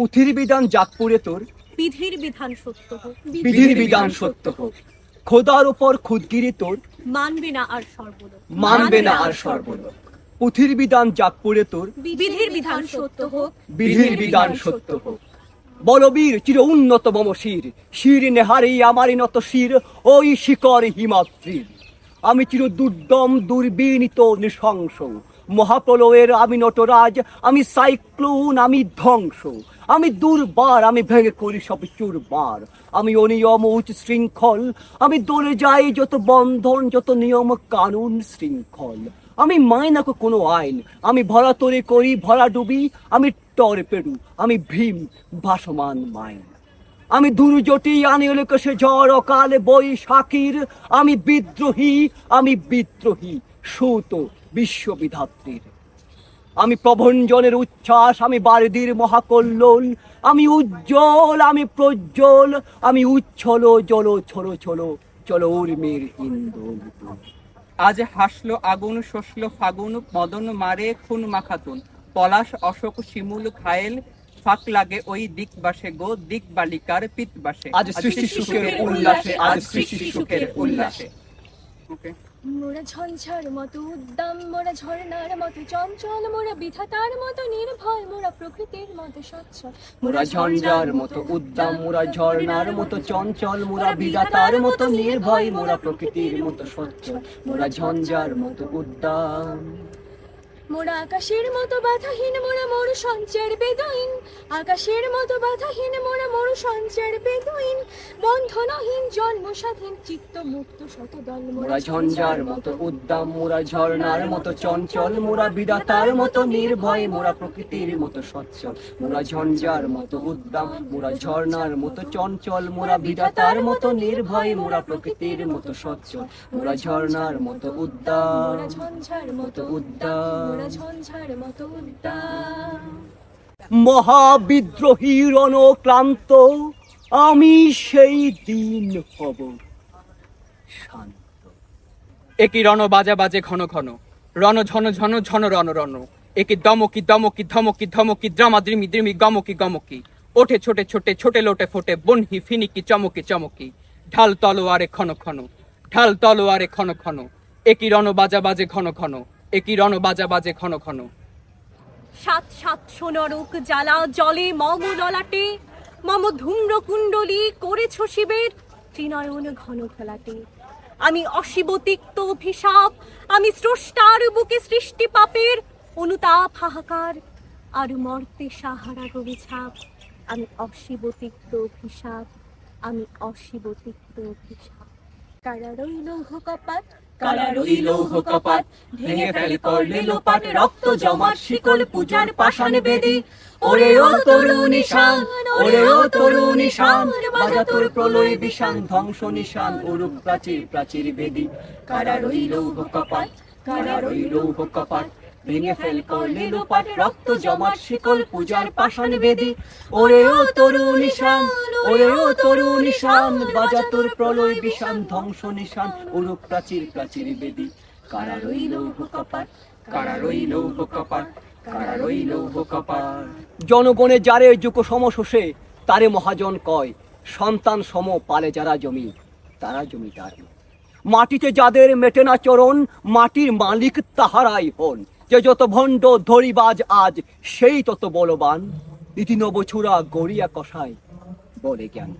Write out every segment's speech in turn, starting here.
পুথির বিধান জাগপুরে তোর। বিধির বিধান সত্য হোক। বিধির বিধান সত্য হোক। খোদার উপর খুদগিরি তোর। মানবে না আর সর্বলোক। মানবে না আর সর্বলোক। পুথির বিধান জাগপুরে তোর। বিধির বিধান সত্য হোক। বিধির বিধান সত্য হোক। বলবীর চির উন্নত মম শির। শির নেহারি আমারই নত শির। ওই শিকর হিমাত্রীর আমি চির দুর্দম দুর্বিনীত নৃশংস। মহাপ্রলয়ের আমি নটরাজ। আমি সাইক্লোন আমি ধ্বংস। আমি দুর্বার, আমি ভেঙে করি সব চুরবার আমি অনিয়ম, উচ্চ শৃঙ্খল। আমি দলে যাই যত বন্ধন, যত নিয়ম, কানুন, শৃঙ্খল। আমি মাইনা কো কোনো আইন। আমি ভরা তরে করি, ভরা ডুবি। আমি টরে পেরু। আমি ভীম, ভাসমান মাইন। আমি দুর্জটি আনিলে সে ঝড়, অকালে বৈশাখীর আমি বিদ্রোহী আমি বিদ্রোহী, সুত বিশ্ববিধাত্রীর। আমি প্রভঞ্জনের উচ্ছ্বাস আমি বারদির মহাকল্লোল আমি উজ্জ্বল আমি প্রজ্জ্বল আমি উচ্ছল জল ছলো ছলো চলো উর্মির হিন্দোল আজ হাসলো আগুন শসলো ফাগুন মদন মারে খুন মাখাতুন। পলাশ অশোক শিমুল খায়েল ফাঁক লাগে ওই দিক বাসে গো দিক বালিকার পিত বাসে আজ সৃষ্টি সুখের উল্লাসে আজ সৃষ্টি সুখের উল্লাসে। ওকে মোরা ঝঞ্ঝার মতো উদ্দাম মোরা ঝর্ণার মতো চঞ্চল মোরা বিধাতার মতো নির্ভয় মোরা প্রকৃতির মতো সচ্ছল। মোরা ঝঞ্ঝার মতো উদ্দাম মোরা ঝর্ণার মতো চঞ্চল মোরা বিধাতার মতো নির্ভয় মোরা প্রকৃতির মতো স্বচ্ছ মোরা ঝঞ্ঝার মতো উদ্দাম। মোরা আকাশের মতো বাধাহীন মোরা মরু সঞ্চার বেদইন আকাশের মতো বাধাহীন মোরা মরু সঞ্চার বেদইন বন্ধনহীন জন্ম স্বাধীন চিত্ত মুক্ত শতদল মোরা ঝঞ্ঝার মতো উদ্দাম মোরা ঝর্ণার মতো চঞ্চল মোরা বিধাতার মতো নির্ভয় মোরা প্রকৃতির মতো সচ্ছল। মোরা ঝঞ্ঝার মতো উদ্দাম মোরা ঝর্ণার মতো চঞ্চল মোরা বিধাতার মতো নির্ভয় মোরা প্রকৃতির মতো সচ্ছল। মোরা ঝর্ণার মতো উদ্দাম মোরা ঝঞ্ঝার মতো উদ্দাম মহাবিদ্রোহী রণক্লান্ত, আমি সেই দিন হব শান্ত। একই রণ বাজা বাজে ঘন ঘন, রণ ঝন ঝন ঝন রণ রণ একে দমকি দমকি ধমকি ধমকি, দ্রামা দ্রিমি দ্রিমি গমকি গমকি, ওঠে ছোটে ছোটে ছোটে লোটে ফোটে, বনহি ফিনিকি চমকি চমকি, ঢাল তলোয়ারে ক্ষণ ক্ষণ ঢাল তলোয়ারে ক্ষণ ক্ষণ একই রণ বাজা বাজে ঘন ঘন একই রণ বাজা বাজে ঘন ঘন। সাত সাতশো নরক জ্বালা জলে মম ললাটে, মম ধূম্র কুণ্ডলী করেছ শিবের ত্রিনয়ন ঘন খেলাটে আমি অশিবতিক্ত অভিশাপ, আমি স্রষ্টার বুকে সৃষ্টি পাপের অনুতাপ হাহাকার, আর মর্তে সাহারা গভি ছাপ। আমি অশিবতিক্ত অভিশাপ, আমি অশিবতিক্ত অভিশাপ। কারা রইল কপাট কারা রইল কপাট, ভেঙে ফেলে করলে লোপাট রক্ত জমাট, শিকল পূজার পাষাণ বেদি। ওরে ও তরুণ ঈশান, ওরে ও তরুণ ঈশান, বাজা তোর প্রলয় বিষান, ধ্বংস নিশান, ওরূপ প্রাচীর প্রাচীর বেদি। কারা রইল কপাট কারা রইল কপাট ভেঙে ফেল করলে লোপাট রক্ত জমাট শিকল পূজার পাষাণ বেদি। ওরে ও তরুণ ঈশান ওরে ও বাজা তোর প্রলয় বিষান ধ্বংস নিশান প্রাচীর প্রাচীর বেদি। কারা রইল কপাট কারা রইল কপাট কারা রইল কপাট জনগণে যারে যুক সমশোষে তারে মহাজন কয় সন্তান সম পালে যারা জমি তারা জমিদার। মাটিতে যাদের মেটে না চরণ মাটির মালিক তাহারাই হন। যে যত ভণ্ড ধরিবাজ আজ, সেই তত বলবান। ইতি নবছুরা গড়িয়া কষায়, বলে জ্ঞান।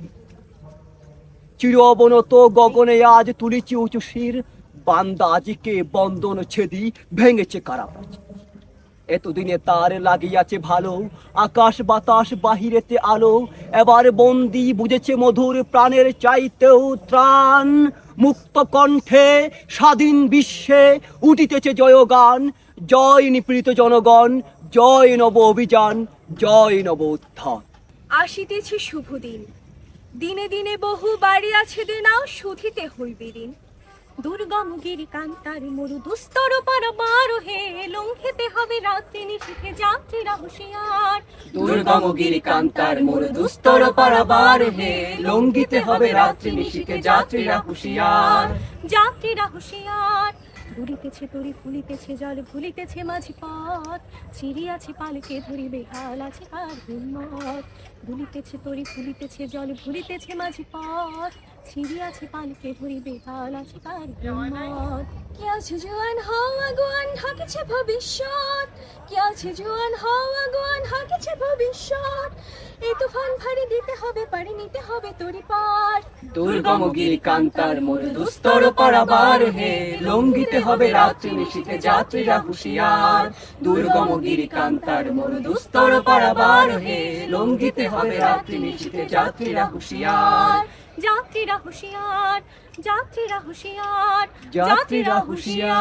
চির অবনত গগনে আজ তুলিছি উঁচু শির, বান্দা ছেদি ভেঙেছে কারাপাচ এতদিনে তার লাগিয়াছে ভালো, আকাশ বাতাস বাহিরেতে আলো, এবার বন্দি বুঝেছে মধুর প্রাণের চাইতেও ত্রাণ। মুক্ত কণ্ঠে স্বাধীন বিশ্বে উঠিতেছে জয়গান জয় নিপীড়িত জনগণ জয় নব অভিযান জয় নব উত্থান। আসিতেছে শুভ দিন। দিনে দিনে বহু বাড়ি আছে দেনা শুধিতে হইবে দিন দুর্গম গিরি কান্তার মরু দুস্তর পারবার হে লঙ্ঘিতে হবে রাত্রি নিশিতে যাত্রীরা হুঁশিয়ার। দুর্গম গিরি কান্তার মোর দুস্তর পারাবার হে লঙ্ঘিতে হবে রাত্রি নিশিতে যাত্রীরা হুঁশিয়ার। যাত্রীরা হুঁশিয়ার। দুলিতেছে তরি, ফুলিতেছে জল, ভুলিতেছে মাঝি পথ চিড়িয়াছে পালকে ধরি, বেহাল আছে আর হিম্মত দুলিতেছে তরি, ফুলিতেছে জল, ভুলিতেছে মাঝি পথ চিড়িয়াছে পালকে ধরি, বেহাল আছে আর হিম্মত কে আছে জোয়ান? হওয়া আগুয়ান হাঁকেছে ভবিষ্যৎ। কে আছে জোয়ান হও আগুয়ান হাঁকেছে ভবিষ্যৎ। এই তুফান ভারী দিতে হবে, পাড়ি নিতে হবে তরি পার দুর্গম গিরি কান্তার মোর দুস্তর পারাবার হে লঙ্ঘিতে হবে রাত্রি নিশীতে যাত্রীরা হুঁশিয়ার। দুর্গম গিরি কান্তার মোর দুস্তর পারাবার হে লঙ্ঘিতে হবে রাত্রি নিশীতে যাত্রীরা হুঁশিয়ার। যাত্রীরা হুশিয়ার যাত্রীরা হুশিয়ার যাত্রীরা হুঁশিয়ার।